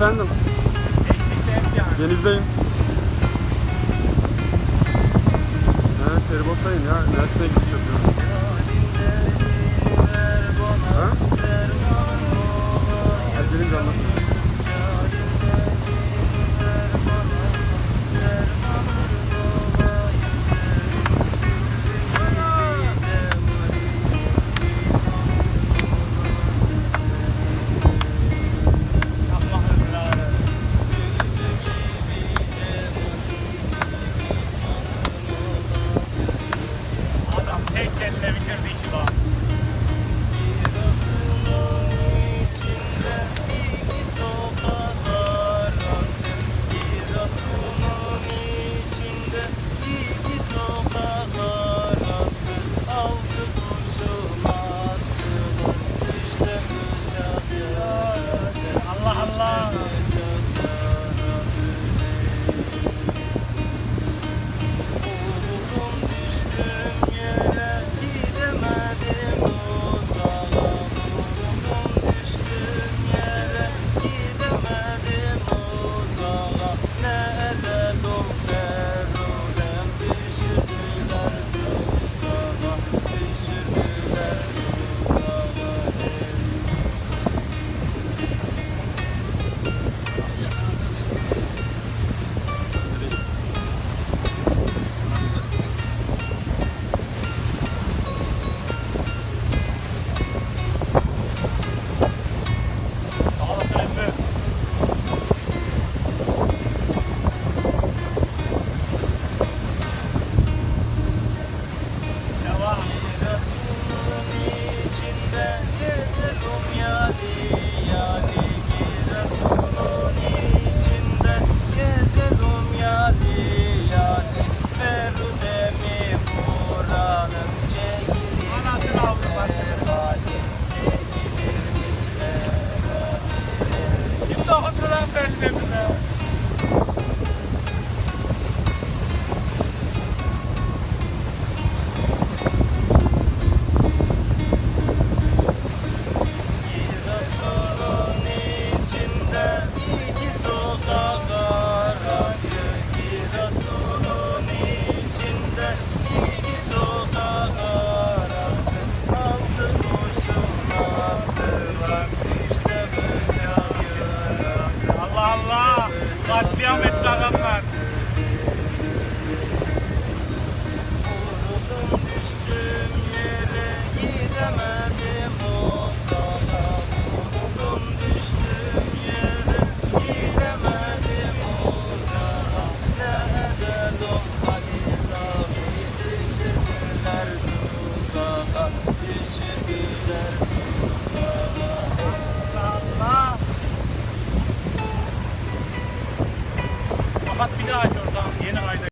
Efendim, denizdeyim. Evet, feribottayım ya. Üniversiteye gidiş yapıyorum. Kapat bir daha aç oradan. Yeni kayda.